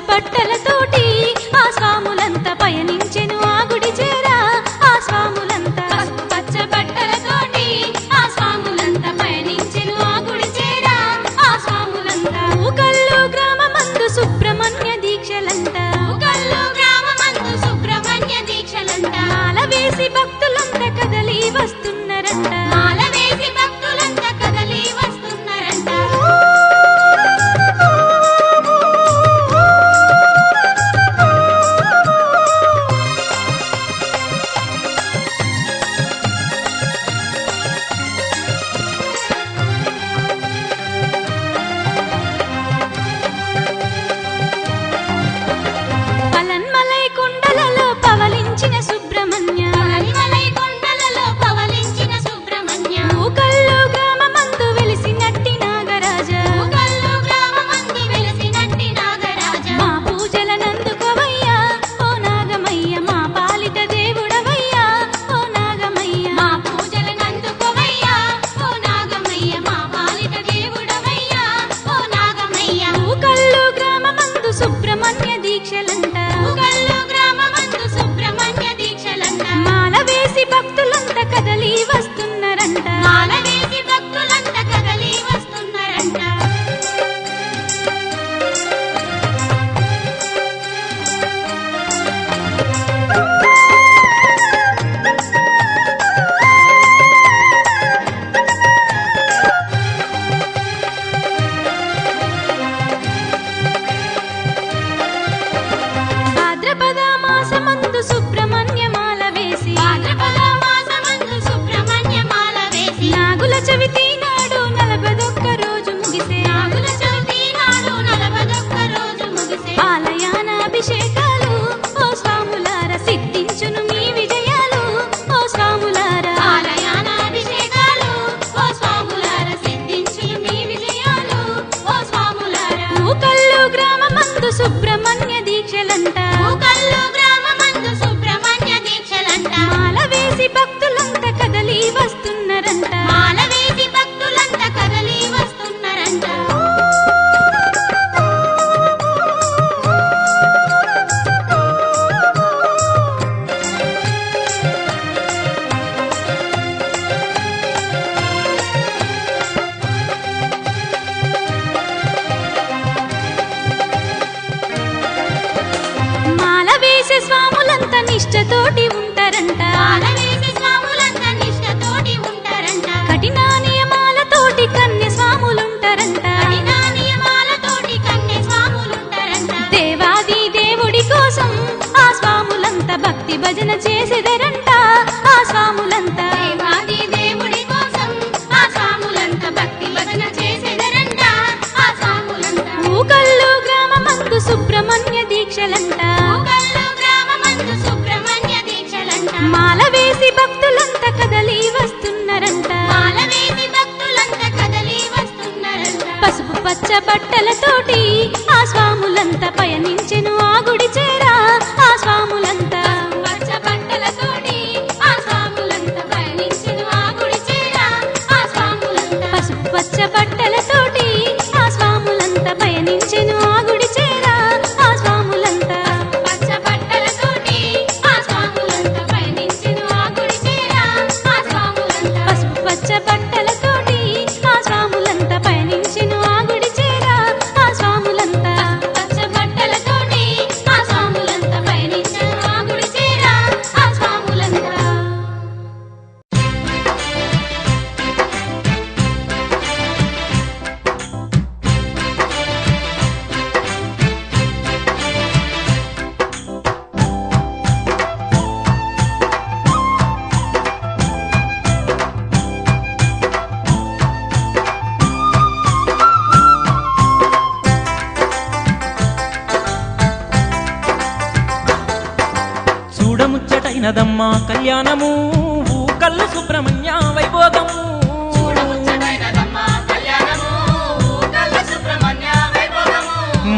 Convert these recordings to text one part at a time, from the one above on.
బట్టలతోటి కాశీ భక్తులంతా కదలి వస్తున్నారంట. మాలవి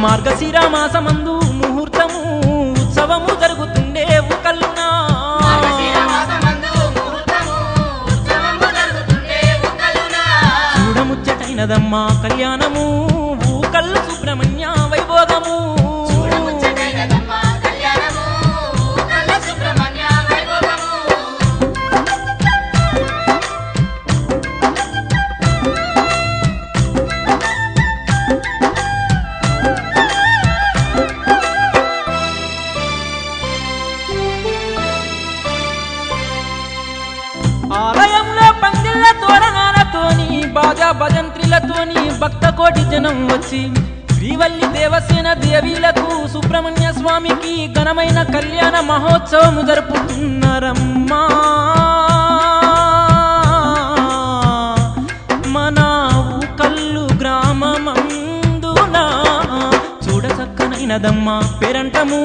మార్గశిర మాసమందు ముహూర్తము ఉత్సవము జరుగుతుండే కల్లునా చూడముచ్చటైనదమ్మా కళ్యాణము. భక్త కోటి జనం వచ్చి శ్రీవల్లి దేవసేన దేవీలకు సుబ్రహ్మణ్య స్వామికి ఘనమైన కళ్యాణ మహోత్సవము జరుపుతున్నారమ్మా. మన కల్లు గ్రామమందున చూడ చక్కనైనదమ్మా పేరంటము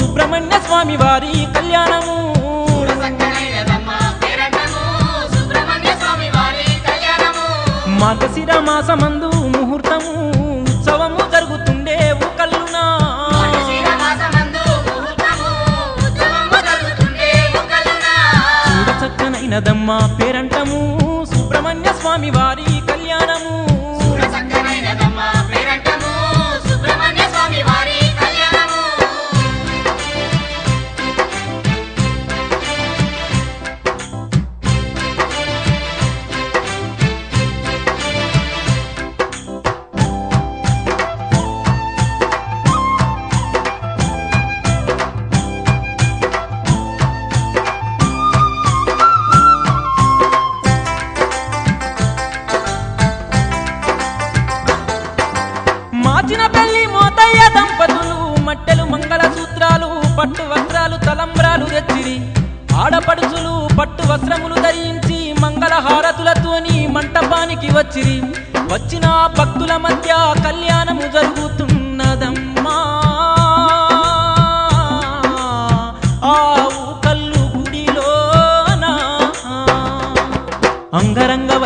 సుబ్రహ్మణ్య స్వామి వారి కళ్యాణము. మార్గశిర మాసమందు పేరంటము సుబ్రహ్మణ్య స్వామి వారి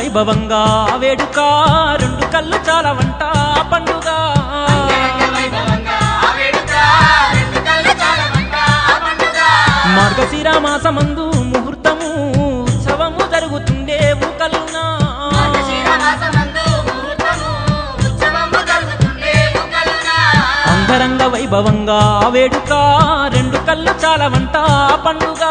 వైభవంగా వేడుక రెండు కళ్ళు చాలా వంట పండుగ. మార్గశిర మాసమందు ముహూర్తము ఉత్సవము జరుగుతుండే కల్లునా అంగరంగ వైభవంగా వేడుక రెండు కళ్ళు చాలా వంట పండుగ.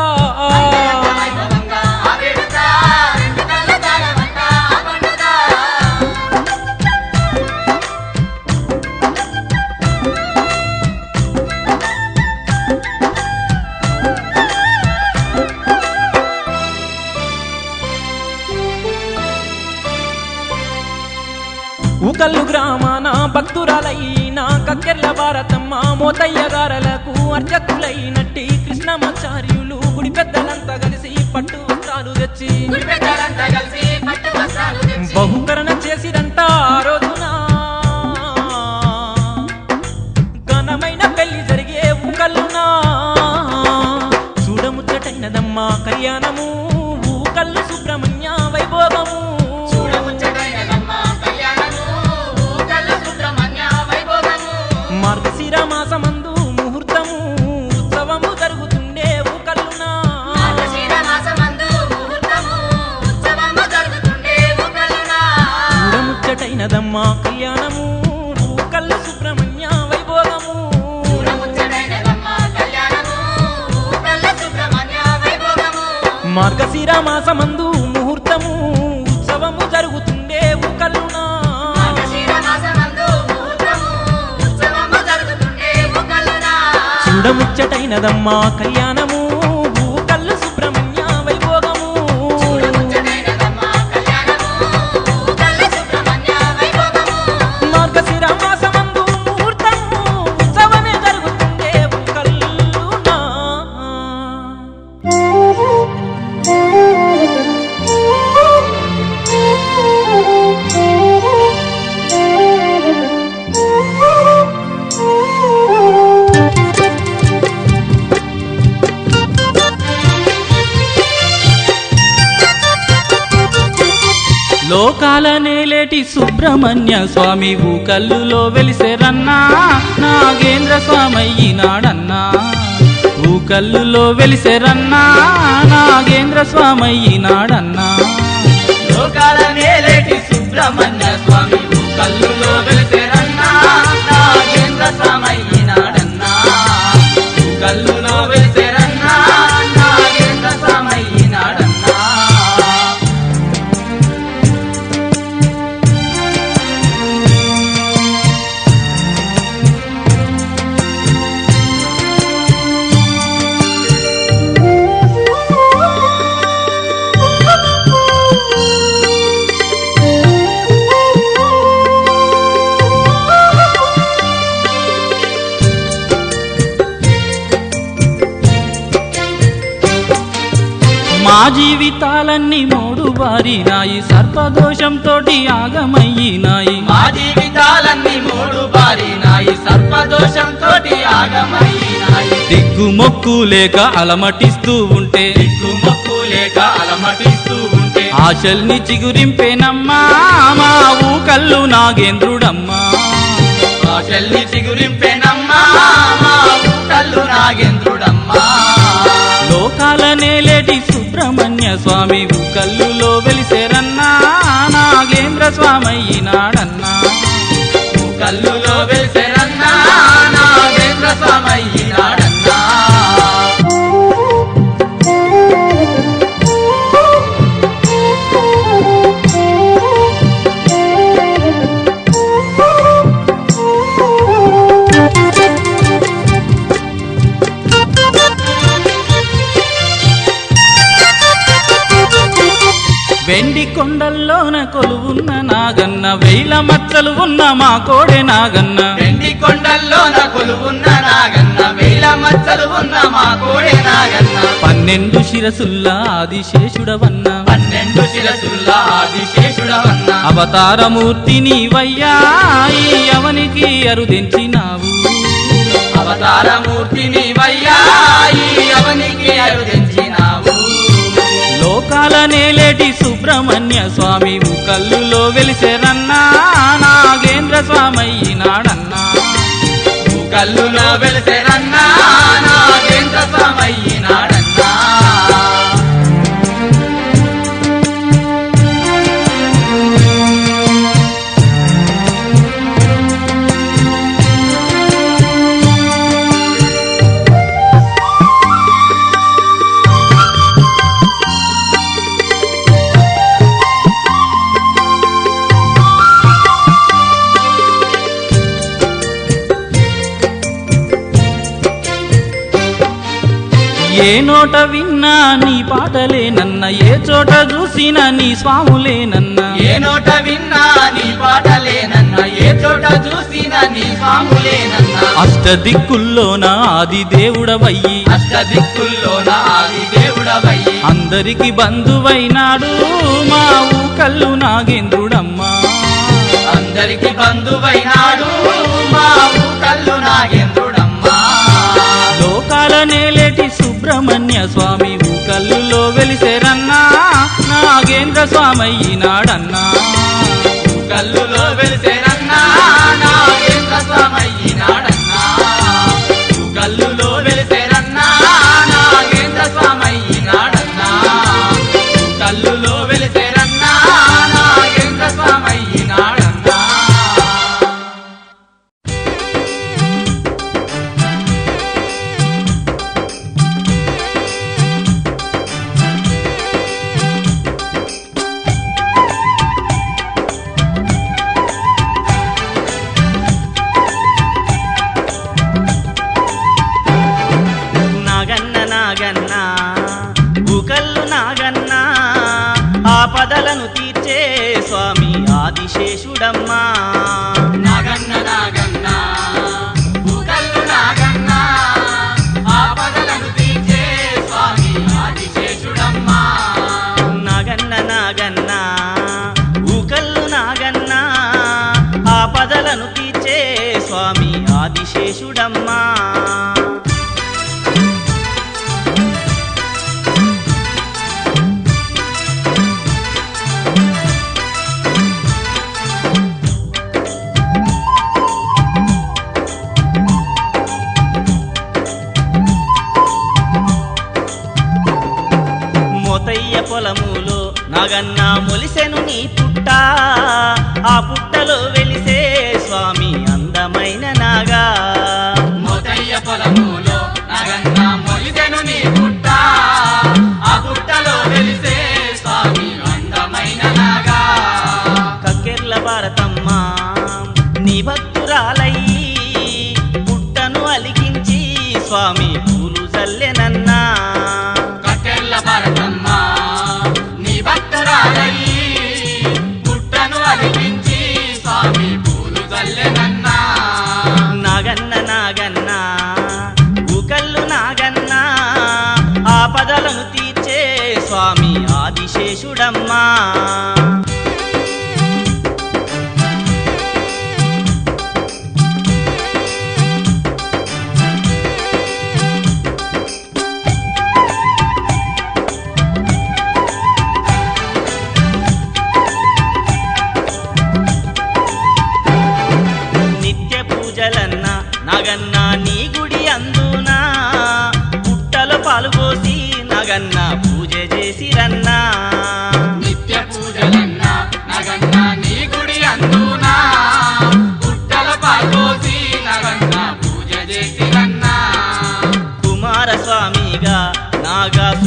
మోతయ్య గారలకు అర్చకులైనట్టి కృష్ణమాచార్యులు గుడి పెద్దలంతా కలిసి పట్టు వస్త్రాలు తెచ్చి బహుకరణ మాసమందు ముహూర్తము ఉత్సవము జరుగుతుండే కల్లునా చూడముచ్చటైనదమ్మా కళ్యాణము వెంకటి సుబ్రహ్మణ్య స్వామి ఊకల్లులో వెలిసెరన్నా? నాగేంద్ర స్వామి నాడన్నా ఊకల్లులో వెలిసెరన్నా? నాగేంద్ర స్వామి నాడన్నా మా జీవితాలన్నీ మూడు బారినాయి సర్పదోషంతోటి ఆగమయ్యినాయి. మా జీవితాలన్నీ మూడు బారినాయి సర్పదోషంతో ఆగమయ్యినాయి. దిగ్గు మొక్కు లేక అలమటిస్తూ ఉంటే దిక్కు మొక్కు లేక అలమటిస్తూ ఉంటే ఆశల్ని చిగురింపేనమ్మా. మా ఊకల్లు నాగేంద్రుడమ్మా. ఆశల్ని చిగురింపెనమ్మా. మా కళ్ళు నాగేంద్రుడమ్మా. లోకాల నేలేటి సుబ్రహ్మణ్య స్వామి కల్లులో వెలిసేరన్నా నాగేంద్ర స్వామి నాడన్న. కొలువున్న నాగన్న వేల మచ్చలు ఉన్న మా కోడె నాగన్న. వెండి కొండల్లో నా కొలువున్న నాగన్న వేల మచ్చలు ఉన్న మా కోడే నాగన్న. పన్నెండు శిరసుల్లా ఆదిశేషుడవన్న. పన్నెండు శిరసుల్ల ఆదిశేషుడవన్న. అవతారమూర్తి నీవయ్యా ఈ అవనికి అరుదించినావు. అవతారమూర్తి నీవయ్యా ఈ అవనికి అరుదించినావు ముఖాల నేలేటి సుబ్రహ్మణ్య స్వామి కల్లులో వెలిసేరన్నా నాగేంద్ర స్వామి నాడన్నా కల్లులో వెలిసే నోట విన్నా నీ పాటలేనన్న ఏ చోట చూసినా నీ స్వాములేనన్న ఏ నోట విన్నా నీ పాటలేనన్న ఏ చోట చూసినా నీ స్వాములేనన్న అష్ట దిక్కుల్లోన ఆది దేవుడవయ్యి. అష్ట దిక్కుల్లోన ఆది దేవుడవయ్యి. అందరికి బంధువైనాడు మా ఊకల్లు నాగేంద్రుడమ్మా. అందరికి బంధువైనాడు మా కల్లు నాగేంద్రుడమ్మా. సుబ్రహ్మణ్య స్వామి కల్లులో వెలిసేరన్నా నాగేంద్ర స్వామి ఈనాడన్నా. కల్లులో వెలిసే తీర్చే స్వామి ఆదిశేషుడమ్మా.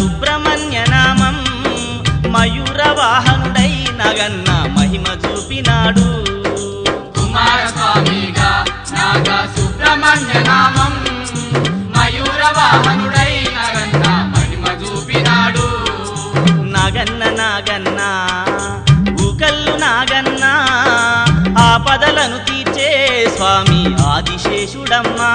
సుబ్రహ్మణ్య నామం. మయూర వాహనుడై నగన్న మహిమ చూపినాడు. కుమారస్వామిగా నాగా సుబ్రహ్మణ్య నామం. మయూర వాహనుడై నగన్న మహిమ చూపినాడు. నాగన్న నాగన్న ఊకల్లు నాగన్న ఆపదలను తీర్చే స్వామి ఆదిశేషుడమ్మా.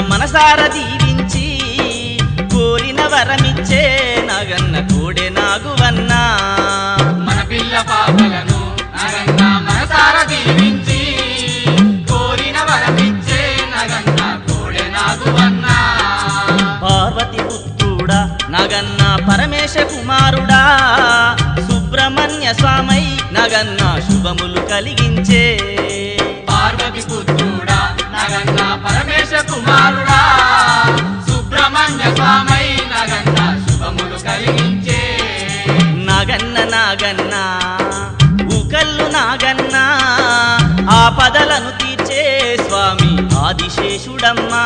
మనసార దీవించి కోరిన వరమిచ్చే నగన్న కోడె నాగువన్నా. మన పిల్ల పాపలను నగన్న మనసార దీవించి కోరిన వరమిచ్చే నగన్న కోడె నాగువన్నా. పార్వతి పుత్రుడా నగన్న పరమేశ కుమారుడా సుబ్రహ్మణ్య స్వామై నగన్న శుభములు కలిగించే. పార్వతి పుత్రుడా నగన్న పరమేశ నాగన్న నాగన్న ఊకల్లు నాగన్న ఆపదలను తీర్చే స్వామి ఆదిశేషుడమ్మా.